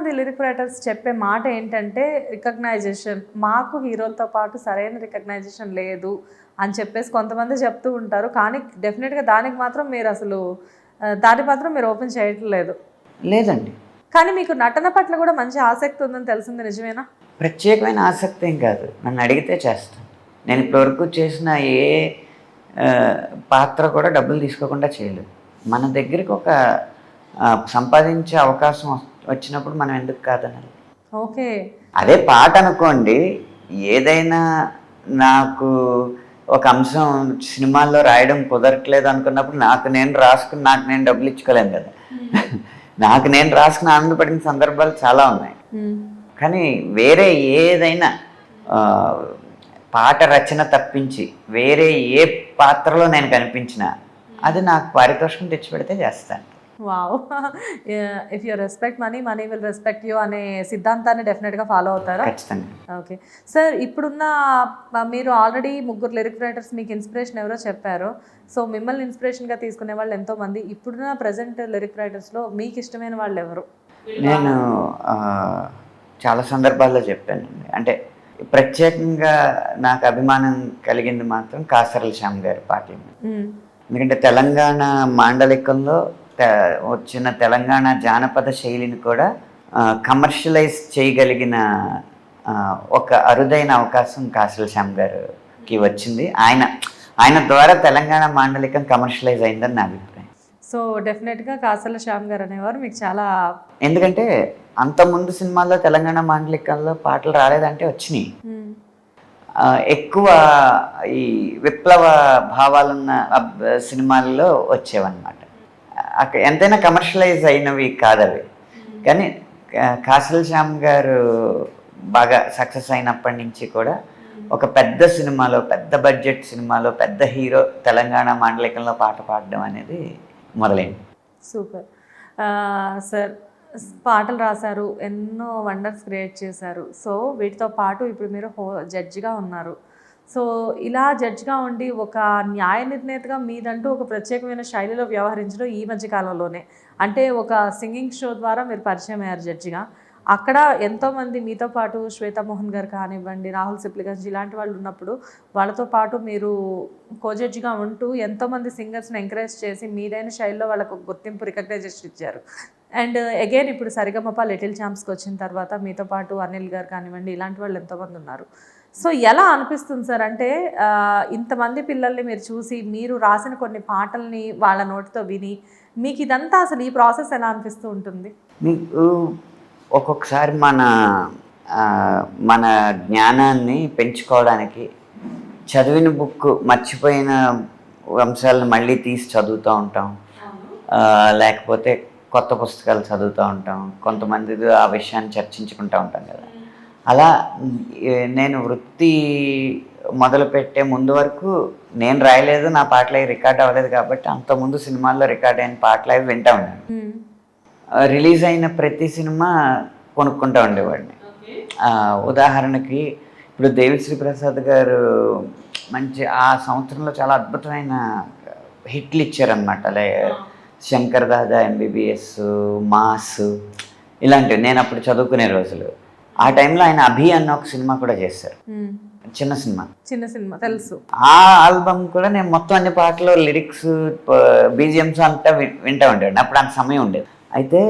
మంది lyric writers చెప్పే మాట ఏంటంటే రికగ్నైజేషన్ మాకు హీరోలతో పాటు సరైన రికగ్నైజేషన్ లేదు అని చెప్పేసి కొంతమంది చెప్తూ ఉంటారు. కానీ డెఫినెట్గా దానికి మాత్రం మీరు అసలు ఆ, దాన్ని మాత్రం మీరు ఓపెన్ చేయట్లేదు. లేదండి. కానీ మీకు నటన పట్ల కూడా మంచి ఆసక్తి ఉందని తెలిసింది నిజమేనా? ప్రత్యేకమైన ఆసక్తి ఏం కాదు. నన్ను అడిగితే చేస్తాను. నేను ఇప్పటివరకు చేసిన ఏ పాత్ర కూడా డబ్బులు తీసుకోకుండా చేయలేదు. మన దగ్గరికి ఒక సంపాదించే అవకాశం వస్- వచ్చినప్పుడు మనం ఎందుకు కాదనాలి? ఓకే. అదే పాట అనుకోండి ఏదైనా నాకు ఒక అంశం సినిమాల్లో రాయడం కుదరట్లేదు అనుకున్నప్పుడు నాకు నేను రాసుకుని నాకు నేను డబ్బులు ఇచ్చుకోలేను కదా. నాకు నేను రాసుకుని ఆనందపడిన సందర్భాలు చాలా ఉన్నాయి. కానీ వేరే ఏదైనా పాట రచన తప్పించి వేరే ఏ పాత్రలో నేను కనిపించినా అది నాకు పారితోషికం తెచ్చిపెడితే చేస్తాను. Wow. If you respect money money will respect you అనే సిద్ధాంతాన్ని డెఫినెట్గా ఫాలో అవుతారా? ఖచ్చితంగా. ఓకే సార్ ఇప్పుడున్న మీరు ఆల్రెడీ ముగ్గురు లిరిక్ రైటర్స్ మీకు ఇన్స్పిరేషన్ ఎవరో చెప్పారు. సో మిమ్మల్ని ఇన్స్పిరేషన్గా తీసుకునే వాళ్ళు ఎంతోమంది. ఇప్పుడున్న ప్రజెంట్ లిరిక్ రైటర్స్లో మీకు ఇష్టమైన వాళ్ళు ఎవరు? నేను చాలా సందర్భాల్లో చెప్పానండి అంటే ప్రత్యేకంగా నాకు అభిమానం కలిగింది మాత్రం కాసరల శ్యామ్ గారి పాటల. మ్మ్. ఎందుకంటే తెలంగాణ మాండలికంలో వచ్చిన తెలంగాణ జానపద శైలిని కూడా కమర్షియలైజ్ చేయగలిగిన ఒక అరుదైన అవకాశం కాసల శ్యామ్ గారికి వచ్చింది. ఆయన ఆయన ద్వారా తెలంగాణ మాండలికం కమర్షియలైజ్ అయిందని నా అభిప్రాయం. సో డెఫినెట్గా కాసల శ్యామ్ గారు అనేవారు మీకు చాలా ఎందుకంటే అంత ముందు సినిమాల్లో తెలంగాణ మాండలికంలో పాటలు రాలేదంటే వచ్చినాయి. ఎక్కువ ఈ విప్లవ భావాలున్న సినిమాల్లో వచ్చేవన్నమాట. ఎంతైనా కమర్షియలైజ్ అయినవి కాదవి. కానీ కా- కాసల్ శ్యామ్ గారు బాగా సక్సెస్ అయినప్పటి నుంచి కూడా ఒక పెద్ద సినిమాలో పెద్ద బడ్జెట్ సినిమాలో పెద్ద హీరో తెలంగాణ మాండలికంలో పాట పాడడం అనేది మొదలైంది. సూపర్. సార్ పాటలు రాశారు ఎన్నో వండర్స్ క్రియేట్ చేశారు. సో వీటితో పాటు ఇప్పుడు మీరు హో జడ్జిగా ఉన్నారు. సో ఇలా జడ్జ్గా ఉండి ఒక న్యాయ నిర్ణేతగా మీదంటూ ఒక ప్రత్యేకమైన శైలిలో వ్యవహరించడం ఈ మధ్య కాలంలోనే. అంటే ఒక సింగింగ్ షో ద్వారా మీరు పరిచయం అయ్యారు జడ్జిగా. అక్కడ ఎంతోమంది మీతో పాటు శ్వేతామోహన్ గారు కానివ్వండి రాహుల్ సిప్లిగంజ్ ఇలాంటి వాళ్ళు ఉన్నప్పుడు వాళ్ళతో పాటు మీరు కోజడ్జిగా ఉంటూ ఎంతోమంది సింగర్స్ని ఎంకరేజ్ చేసి మీదైన శైలిలో వాళ్ళకు గుర్తింపు రికగ్నైజేషన్ ఇచ్చారు. అండ్ అగైన్ ఇప్పుడు సరిగమప లిటిల్ ఛాంప్స్కి వచ్చిన తర్వాత మీతో పాటు అనిల్ గారు కానివ్వండి ఇలాంటి వాళ్ళు ఎంతోమంది ఉన్నారు. సో ఎలా అనిపిస్తుంది సార్? అంటే ఇంతమంది పిల్లల్ని మీరు చూసి మీరు రాసిన కొన్ని పాటల్ని వాళ్ళ నోటితో విని మీకు ఇదంతా అసలు ఈ ప్రాసెస్ ఎలా అనిపిస్తూ ఉంటుంది? మీకు ఒక్కొక్కసారి మన మన జ్ఞానాన్ని పెంచుకోవడానికి చదివిన బుక్ మర్చిపోయిన అంశాలను మళ్ళీ తీసి చదువుతూ ఉంటాం. లేకపోతే కొత్త పుస్తకాలు చదువుతూ ఉంటాం. కొంతమంది ఆ విషయాన్ని చర్చించుకుంటూ ఉంటాం కదా. అలా నేను వృత్తి మొదలుపెట్టే ముందు వరకు నేను రాయలేదు నా పాటలు అవి రికార్డ్ అవ్వలేదు కాబట్టి అంతకుముందు సినిమాల్లో రికార్డ్ అయిన పాటలు అవి వింటా ఉన్నాను రిలీజ్ అయిన ప్రతి సినిమా కొనుక్కుంటూ ఉండేవాడిని. ఉదాహరణకి ఇప్పుడు దేవిశ్రీ ప్రసాద్ గారు మంచి ఆ సంవత్సరంలో చాలా అద్భుతమైన హిట్లు ఇచ్చారనమాట లే శంకర్ దాదా ఎంబీబీఎస్ మాస్ ఇలాంటివి. నేను అప్పుడు చదువుకునే రోజులు. ఆ టైంలో ఆయన అభి అన్న ఒక సినిమా కూడా చేశారు. చిన్న సినిమా. చిన్న సినిమా తెలుసు. ఆ ఆల్బమ్ కూడా నేను మొత్తం అన్ని పాటలు లిరిక్స్ బీజిఎమ్స్ అంతా వింటా ఉండేవాడిని. అప్పుడు అంత సమయం ఉండేది. అయితే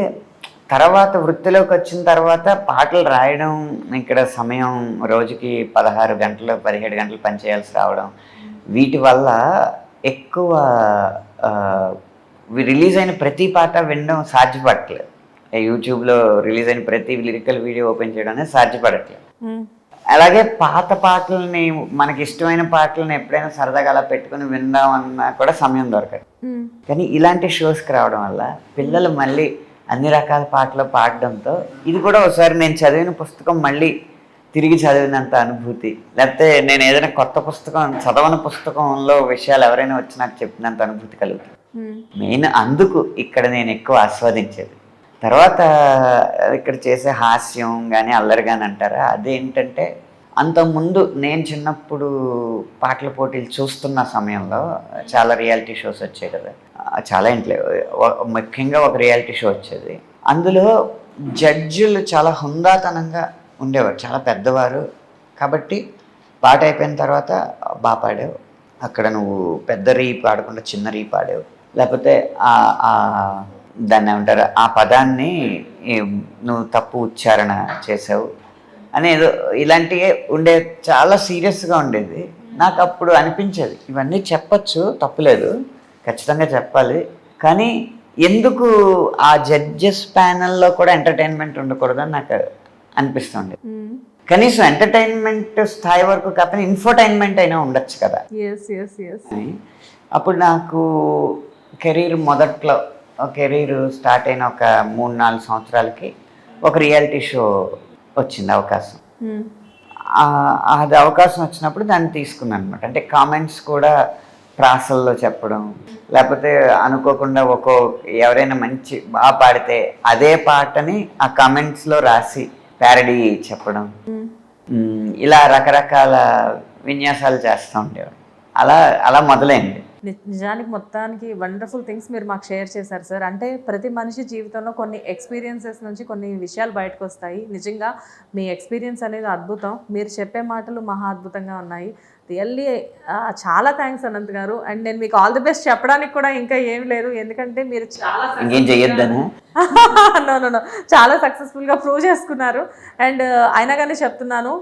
తర్వాత వృత్తిలోకి వచ్చిన తర్వాత పాటలు రాయడం ఇక్కడ సమయం రోజుకి పదహారు గంటలు పదిహేడు గంటలు పనిచేయాల్సి రావడం వీటి వల్ల ఎక్కువ రిలీజ్ అయిన ప్రతి పాట వినడం సాధ్యపడట్లేదు. యూట్యూబ్లో రిలీజ్ అయిన ప్రతి లిరికల్ వీడియో ఓపెన్ చేయడం అనేది సాధ్యపడట్లేదు. అలాగే పాత పాటల్ని మనకి ఇష్టమైన పాటలను ఎప్పుడైనా సరదాగా అలా పెట్టుకుని విందామన్నా కూడా సమయం దొరకదు. కానీ ఇలాంటి షోస్కి రావడం వల్ల పిల్లలు మళ్ళీ అన్ని రకాల పాటలు పాడడంతో ఇది కూడా ఒకసారి నేను చదివిన పుస్తకం మళ్ళీ తిరిగి చదివినంత అనుభూతి లేకపోతే నేను ఏదైనా కొత్త పుస్తకం చదవని పుస్తకంలో విషయాలు ఎవరైనా వచ్చి నాకు చెప్పినంత అనుభూతి కలుగుతుంది. మెయిన్ అందుకు ఇక్కడ నేను ఎక్కువ ఆస్వాదించేది తర్వాత ఇక్కడ చేసే హాస్యం కానీ అల్లరి కానీ అంటారా? అదేంటంటే అంతకుముందు నేను చిన్నప్పుడు పాటల పోటీలు చూస్తున్న సమయంలో చాలా రియాలిటీ షోస్ వచ్చాయి కదా. చాలా ఇంట్లో ముఖ్యంగా ఒక రియాలిటీ షో వచ్చేది. అందులో జడ్జిలు చాలా హుందాతనంగా ఉండేవారు చాలా పెద్దవారు. కాబట్టి పాట అయిపోయిన తర్వాత బాగా పాడావు. అక్కడ నువ్వు పెద్ద రీ పాడకుండా చిన్న రీ పాడావు. లేకపోతే దాన్ని ఏమంటారు? ఆ పదాన్ని నువ్వు తప్పు ఉచ్చారణ చేసావు అనేది ఇలాంటివే ఉండే చాలా సీరియస్గా ఉండేది. నాకు అప్పుడు అనిపించేది. ఇవన్నీ చెప్పచ్చు తప్పులేదు. ఖచ్చితంగా చెప్పాలి. కానీ ఎందుకు ఆ జడ్జెస్ ప్యానల్లో కూడా ఎంటర్టైన్మెంట్ ఉండకూడదని నాకు అనిపిస్తుంది కనీసం ఎంటర్టైన్మెంట్ స్థాయి వరకు కాకపోతే ఇన్ఫర్టైన్మెంట్ అయినా ఉండొచ్చు కదా. అని అప్పుడు నాకు కెరీర్ మొదట్లో కెరీర్ స్టార్ట్ అయిన ఒక మూడు నాలుగు సంవత్సరాలకి ఒక రియాలిటీ షో వచ్చింది అవకాశం. అది అవకాశం వచ్చినప్పుడు దాన్ని తీసుకున్నాను అనమాట అంటే కామెంట్స్ కూడా ప్రాసల్లో చెప్పడం లేకపోతే అనుకోకుండా ఒక్కో ఎవరైనా మంచి బాగా పాడితే అదే పాటని ఆ కామెంట్స్లో రాసి ప్యారడీ చెప్పడం. ఇలా రకరకాల విన్యాసాలు చేస్తూ ఉండేవాడు అలా అలా మొదలైంది. నిజానికి మొత్తానికి వండర్ఫుల్ థింగ్స్ మీరు మాకు షేర్ చేశారు సార్. అంటే ప్రతి మనిషి జీవితంలో కొన్ని ఎక్స్పీరియన్సెస్ నుంచి కొన్ని విషయాలు బయటకు వస్తాయి నిజంగా మీ ఎక్స్పీరియన్స్ అనేది అద్భుతం. మీరు చెప్పే మాటలు మహా అద్భుతంగా ఉన్నాయి. రియల్లీ చాలా థ్యాంక్స్ అనంత్ గారు. అండ్ నేను మీకు ఆల్ ది బెస్ట్ చెప్పడానికి కూడా ఇంకా ఏం లేదు. ఎందుకంటే మీరు చాలా ఇంకేం చెయ్యొద్దనా? No no no. చాలా సక్సెస్ఫుల్గా ప్రూవ్ చేసుకున్నారు. అండ్ అయినా కానీ చెప్తున్నాను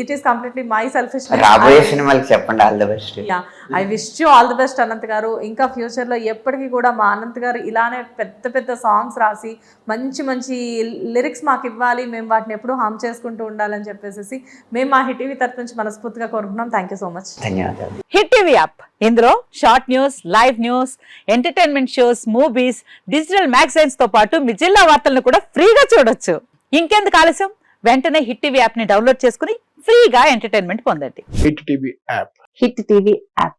it is completely my selfish రాబోయే సినిమాలకి చెప్పండి all the best. Yeah I wish you all the best. Anant garu ఇంకా ఫ్యూచర్లో ఎప్పటికీ కూడా మా అనంత్ గారు ఇలానే పెద్ద పెద్ద సాంగ్స్ రాసి మంచి మంచి లిరిక్స్ మాకు ఇవ్వాలి మేము వాటిని ఎప్పుడూ హామ్ చేసుకుంటూ ఉండాలని చెప్పేసి మేము మా హిట్ టీవీ తరఫు నుంచి మనస్ఫూర్తిగా కోరుకుంటున్నాం. థ్యాంక్ యూ సో మచ్ ధన్యవాదాలు. Hit TV app. ఇందులో short news live news entertainment shows movies digital మ్యాగజైన్స్తో పాటు మీ జిల్లా వార్తలను కూడా ఫ్రీగా చూడొచ్చు. ఇంకెందుకు ఆలస్యం? వెంటనే హిట్ టీవీ యాప్ని డౌన్లోడ్ చేసుకుని ఫ్రీగా ఎంటర్టైన్మెంట్ పొందండి. Hit TV app. Hit TV app.